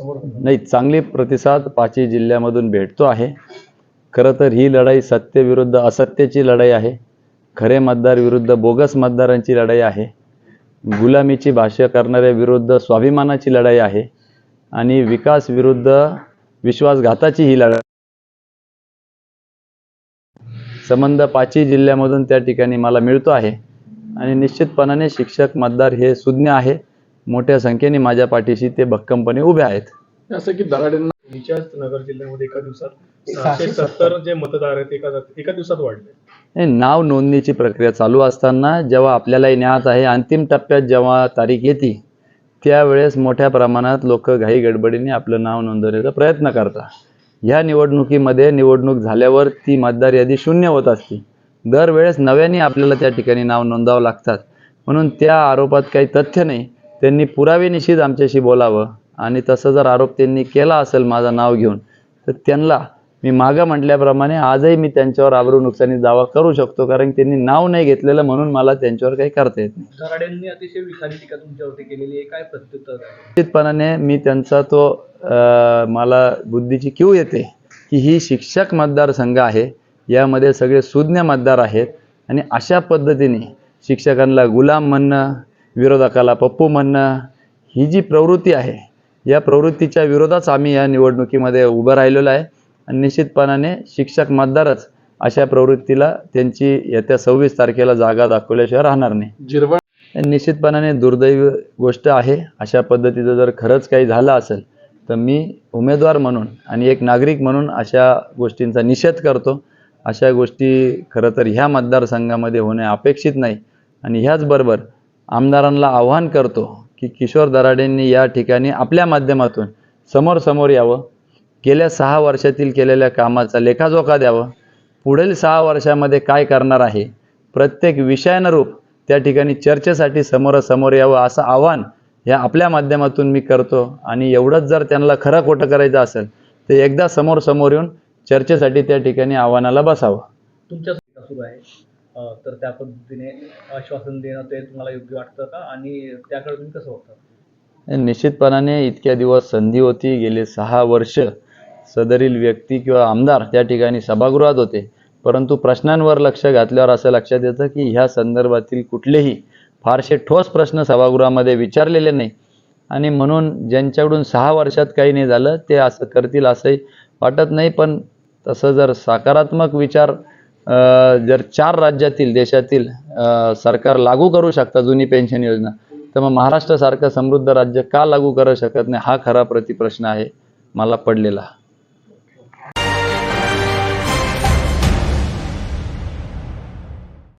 समोर नाही चांगली प्रतिसाद पाचही जिल्ह्यामधून भेटतो आहे. खरं तर ही लढाई सत्यविरुद्ध असत्याची लढाई आहे. खरे मतदार विरुद्ध बोगस मतदारांची लढाई आहे. गुलामीची भाष्य करणाऱ्या विरुद्ध स्वाभिमानाची लढाई आहे. आणि विकास विरुद्ध विश्वासघाताची ही लढाई. संबंध पाचही जिल्ह्यामधून त्या ठिकाणी मला मिळतो आहे. आणि निश्चितपणाने शिक्षक मतदार हे सुज्ञ आहे. मोठ्या संख्येने माझ्या पाठीशी ते भक्कमपणे उभे आहेत. असं की दराडेंना नगर जिल्ह्यामध्ये एका दिवसात सहाशे सत्तर जे मतदार आहेत एका एका दिवसात वाढले. हे नाव नोंदणीची प्रक्रिया चालू असताना जेव्हा आपल्यालाही ज्ञात आहे अंतिम टप्प्यात जेव्हा तारीख येते त्यावेळेस मोठ्या प्रमाणात लोक घाई गडबडीने आपलं नाव नोंदवण्याचा प्रयत्न करतात. ह्या निवडणुकीमध्ये निवडणूक झाल्यावर ती मतदार यादी शून्य होत असते. दरवेळेस नव्याने आपल्याला त्या ठिकाणी नाव नोंदावं लागतात. म्हणून त्या आरोपात काही तथ्य नाही. त्यांनी पुरावेनिशीच आमच्याशी बोलावं. आणि तसं जर आरोप त्यांनी केला असेल माझं नाव घेऊन तर त्यांना मी मागं म्हटल्याप्रमाणे आजही मी त्यांच्यावर आबरू नुकसानी दावा करू शकतो कारण त्यांनी नाव नाही घेतलेलं म्हणून मला त्यांच्यावर काही करता येत नाही. दराडेंनी अतिशय विखारी टीका तुमच्यावरती केलेली आहे. काय प्रत्युत्तर आहे? निश्चितपणाने मी त्यांचा तो मला बुद्धीची क्यू येते की ही शिक्षक मतदारसंघ आहे. यामध्ये सगळे सुज्ञ मतदार आहेत. आणि अशा पद्धतीने शिक्षकांना गुलाम म्हणणं विरोधकाला पप्पू म्हणणं ही जी प्रवृत्ती आहे या प्रवृत्तीच्या विरोधात आम्ही या निवडणुकीमध्ये उभं राहिलेलो आहे. आणि निश्चितपणाने शिक्षक मतदारच अशा प्रवृत्तीला त्यांची येत्या सव्वीस तारखेला जागा दाखवल्याशिवाय राहणार नाही. जिरवळ निश्चितपणाने दुर्दैवी गोष्ट आहे. अशा पद्धतीचं जर खरंच काही झालं असेल तर मी उमेदवार म्हणून आणि एक नागरिक म्हणून अशा गोष्टींचा निषेध करतो. अशा गोष्टी खरं तर ह्या मतदारसंघामध्ये होणे अपेक्षित नाही. आणि ह्याचबरोबर आमदारांना आव्हान करतो की किशोर दराडेंनी या ठिकाणी आपल्या माध्यमातून समोर समोर यावं. गेल्या सहा वर्षातील केलेल्या कामाचा लेखाजोखा द्यावा. पुढील सहा वर्षामध्ये काय करणार आहे? प्रत्येक विषयानुरूप त्या ठिकाणी चर्चेसाठी समोरासमोर यावं असं आव्हान या आपल्या माध्यमातून मी करतो. आणि एवढंच जर त्यांना खरं खोटं करायचं असेल तर एकदा समोर समोर येऊन चर्चेसाठी त्या ठिकाणी आव्हानाला बसावं. तुमच्या सुरू आहे तर त्या पद्धतीने आश्वासन देणं ते तुम्हाला योग्य वाटतं का? आणि त्याकडे तुम्ही कसं बघता? निश्चितपणाने इतक्या दिवस संधी होती. गेले सहा वर्ष सदरील व्यक्ती किंवा आमदार त्या ठिकाणी सभागृहात होते. परंतु प्रश्नांवर लक्ष घातल्यावर असं लक्षात येतं की ह्या संदर्भातील कुठलेही फारसे ठोस प्रश्न सभागृहामध्ये विचारलेले नाही. आणि म्हणून ज्यांच्याकडून सहा वर्षात काही नाही झालं ते असं करतील असंही वाटत नाही. पण तसं जर सकारात्मक विचार जर चार राज्यातील देशातील सरकार लागू करू शकता जुनी पेन्शन योजना तर मग महाराष्ट्रासारखं समृद्ध राज्य का लागू करू शकत नाही? हा खरा प्रतिप्रश्न आहे मला पडलेला.